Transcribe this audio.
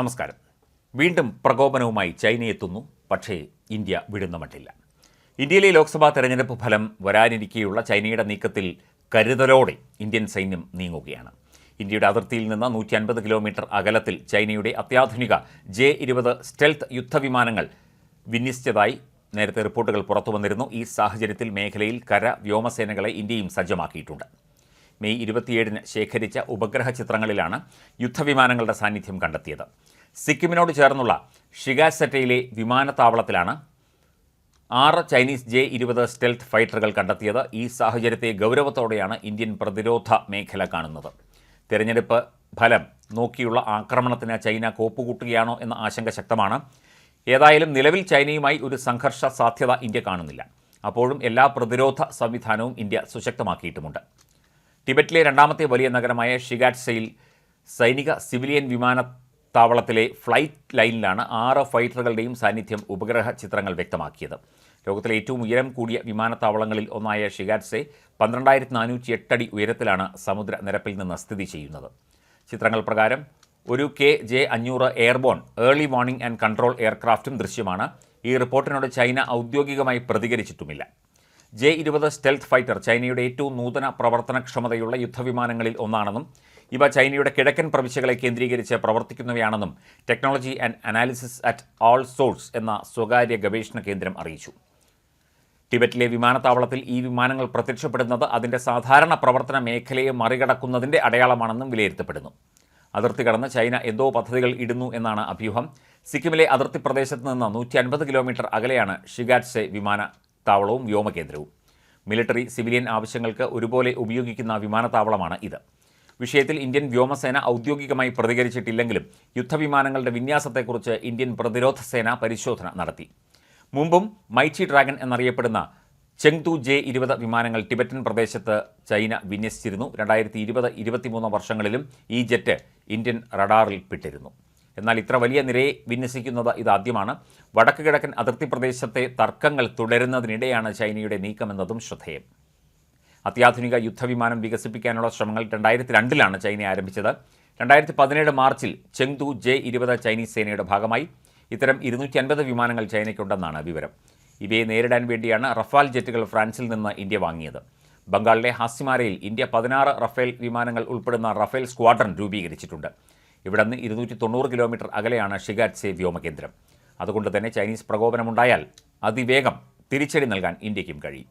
നമസ്കാരം. വീണ്ടും പ്രകോപനവുമായി ചൈനയെത്തുന്നു പക്ഷേ ഇന്ത്യ വിടുന്ന മട്ടില്ല. ഇന്ത്യയിലെ ലോക്സഭാ തെരഞ്ഞെടുപ്പ് ഫലം വരാനിരിക്കെയുള്ള ചൈനയുടെ നീക്കത്തിൽ കരുതലോടെ ഇന്ത്യൻ സൈന്യം നീങ്ങുകയാണ്. ഇന്ത്യയുടെ അതിർത്തിയിൽ നിന്ന് നൂറ്റി അൻപത് കിലോമീറ്റർ അകലത്തിൽ ചൈനയുടെ അത്യാധുനിക ജെ ഇരുപത് സ്റ്റെൽത്ത് യുദ്ധവിമാനങ്ങൾ വിന്യസിച്ചതായി നേരത്തെ റിപ്പോർട്ടുകൾ പുറത്തുവന്നിരുന്നു. ഈ സാഹചര്യത്തിൽ മേഖലയിൽ കര വ്യോമസേനകളെ ഇന്ത്യയും സജ്ജമാക്കിയിട്ടുണ്ട്. മെയ് ഇരുപത്തിയേഴിന് ശേഖരിച്ച ഉപഗ്രഹ ചിത്രങ്ങളിലാണ് യുദ്ധവിമാനങ്ങളുടെ സാന്നിധ്യം കണ്ടെത്തിയത്. സിക്കിമിനോട് ചേർന്നുള്ള ഷിഗാസെറ്റയിലെ വിമാനത്താവളത്തിലാണ് ആറ് ചൈനീസ് ജെ ഇരുപത് സ്റ്റെൽത്ത് ഫൈറ്ററുകൾ കണ്ടെത്തിയത്. ഈ സാഹചര്യത്തെ ഗൗരവത്തോടെയാണ് ഇന്ത്യൻ പ്രതിരോധ മേഖല കാണുന്നത്. തെരഞ്ഞെടുപ്പ് ഫലം നോക്കിയുള്ള ആക്രമണത്തിന് ചൈന കോപ്പുകൂട്ടുകയാണോ എന്ന ആശങ്ക ശക്തമാണ്. ഏതായാലും നിലവിൽ ചൈനയുമായി ഒരു സംഘർഷ സാധ്യത ഇന്ത്യ കാണുന്നില്ല. അപ്പോഴും എല്ലാ പ്രതിരോധ സംവിധാനവും ഇന്ത്യ സുശക്തമാക്കിയിട്ടുമുണ്ട്. ടിബറ്റിലെ രണ്ടാമത്തെ വലിയ നഗരമായ ഷിഗാറ്റ്സയിൽ സൈനിക സിവിലിയൻ വിമാനത്താവളത്തിലെ ഫ്ലൈറ്റ് ലൈനിലാണ് ആറ് ഫൈറ്ററുകളുടെയും സാന്നിധ്യം ഉപഗ്രഹ ചിത്രങ്ങൾ വ്യക്തമാക്കിയത്. ലോകത്തിലെ ഏറ്റവും ഉയരം കൂടിയ വിമാനത്താവളങ്ങളിൽ ഒന്നായ ഷിഗാറ്റ്സെ പന്ത്രണ്ടായിരത്തി നാനൂറ്റി എട്ടടി ഉയരത്തിലാണ് സമുദ്ര നിരപ്പിൽ നിന്ന് സ്ഥിതി ചെയ്യുന്നത്. ചിത്രങ്ങൾ പ്രകാരം ഒരു കെ ജെ അഞ്ഞൂറ് airborne early warning and control എയർക്രാഫ്റ്റും ദൃശ്യമാണ്. ഈ റിപ്പോർട്ടിനോട് ചൈന ഔദ്യോഗികമായി പ്രതികരിച്ചിട്ടുമില്ല. ജെ ഇരുപത് സ്റ്റെൽത്ത് ഫൈറ്റർ ചൈനയുടെ ഏറ്റവും നൂതന പ്രവർത്തനക്ഷമതയുള്ള യുദ്ധവിമാനങ്ങളിൽ ഒന്നാണെന്നും ഇവ ചൈനയുടെ കിഴക്കൻ പ്രവിശ്യകളെ കേന്ദ്രീകരിച്ച് പ്രവർത്തിക്കുന്നവയാണെന്നും technology and analysis at all source എന്ന സ്വകാര്യ ഗവേഷണ കേന്ദ്രം അറിയിച്ചു. ടിബറ്റിലെ വിമാനത്താവളത്തിൽ ഈ വിമാനങ്ങൾ പ്രത്യക്ഷപ്പെടുന്നത് അതിന്റെ സാധാരണ പ്രവർത്തന മേഖലയെ മറികടക്കുന്നതിന്റെ അടയാളമാണെന്നും വിലയിരുത്തപ്പെടുന്നു. അതിർത്തി കടന്ന് ചൈന എന്തോ പദ്ധതികൾ ഇടുന്നു എന്നാണ് അഭ്യൂഹം. സിക്കിമിലെ അതിർത്തി പ്രദേശത്ത് നിന്ന് നൂറ്റി അൻപത് കിലോമീറ്റർ അകലെയാണ് ഷിഗാറ്റ്സെ വിമാനത്താവളവും വ്യോമകേന്ദ്രവും. മിലിറ്ററി സിവിലിയൻ ആവശ്യങ്ങൾക്ക് ഒരുപോലെ ഉപയോഗിക്കുന്ന വിമാനത്താവളമാണ് ഇത്. വിഷയത്തിൽ ഇന്ത്യൻ വ്യോമസേന ഔദ്യോഗികമായി പ്രതികരിച്ചിട്ടില്ലെങ്കിലും യുദ്ധവിമാനങ്ങളുടെ വിന്യാസത്തെക്കുറിച്ച് ഇന്ത്യൻ പ്രതിരോധ സേന പരിശോധന നടത്തി. മുമ്പും മൈച്ചി ഡ്രാഗൺ എന്നറിയപ്പെടുന്ന ചെങ്തു ജെ ഇരുപത് വിമാനങ്ങൾ ടിബറ്റൻ പ്രദേശത്ത് ചൈന വിന്യസിച്ചിരുന്നു. രണ്ടായിരത്തി ഇരുപത് ഇരുപത്തിമൂന്ന് വർഷങ്ങളിലും ഈ ജെറ്റ് ഇന്ത്യൻ റഡാറിൽ പെട്ടിരുന്നു. എന്നാൽ ഇത്ര വലിയ നിരയെ വിന്യസിക്കുന്നത് ഇതാദ്യമാണ്. വടക്ക് കിഴക്കൻ അതിർത്തി പ്രദേശത്തെ തർക്കങ്ങൾ തുടരുന്നതിനിടെയാണ് ചൈനയുടെ നീക്കമെന്നതും ശ്രദ്ധേയം. അത്യാധുനിക യുദ്ധവിമാനം വികസിപ്പിക്കാനുള്ള ശ്രമങ്ങൾ രണ്ടായിരത്തി രണ്ടിലാണ് ചൈന ആരംഭിച്ചത്. രണ്ടായിരത്തി പതിനേഴ് മാർച്ചിൽ ചെങ്തു ജെ ഇരുപത് ചൈനീസ് സേനയുടെ ഭാഗമായി. ഇത്തരം ഇരുന്നൂറ്റി അൻപത് വിമാനങ്ങൾ ചൈനയ്ക്കുണ്ടെന്നാണ് വിവരം. ഇവയെ നേരിടാൻ വേണ്ടിയാണ് റഫാൽ ജെറ്റുകൾ ഫ്രാൻസിൽ നിന്ന് ഇന്ത്യ വാങ്ങിയത്. ബംഗാളിലെ ഹാസിമാരയിൽ ഇന്ത്യ പതിനാറ് റഫേൽ വിമാനങ്ങൾ ഉൾപ്പെടുന്ന റഫേൽ സ്ക്വാഡ്രൺ രൂപീകരിച്ചിട്ടുണ്ട്. ഇവിടെ നിന്ന് ഇരുന്നൂറ്റി തൊണ്ണൂറ് കിലോമീറ്റർ അകലെയാണ് ഷിഗാറ്റ്സെ വ്യോമകേന്ദ്രം. അതുകൊണ്ട് തന്നെ ചൈനീസ് പ്രകോപനമുണ്ടായാൽ അതിവേഗം തിരിച്ചടി നൽകാൻ ഇന്ത്യക്കും കഴിയും.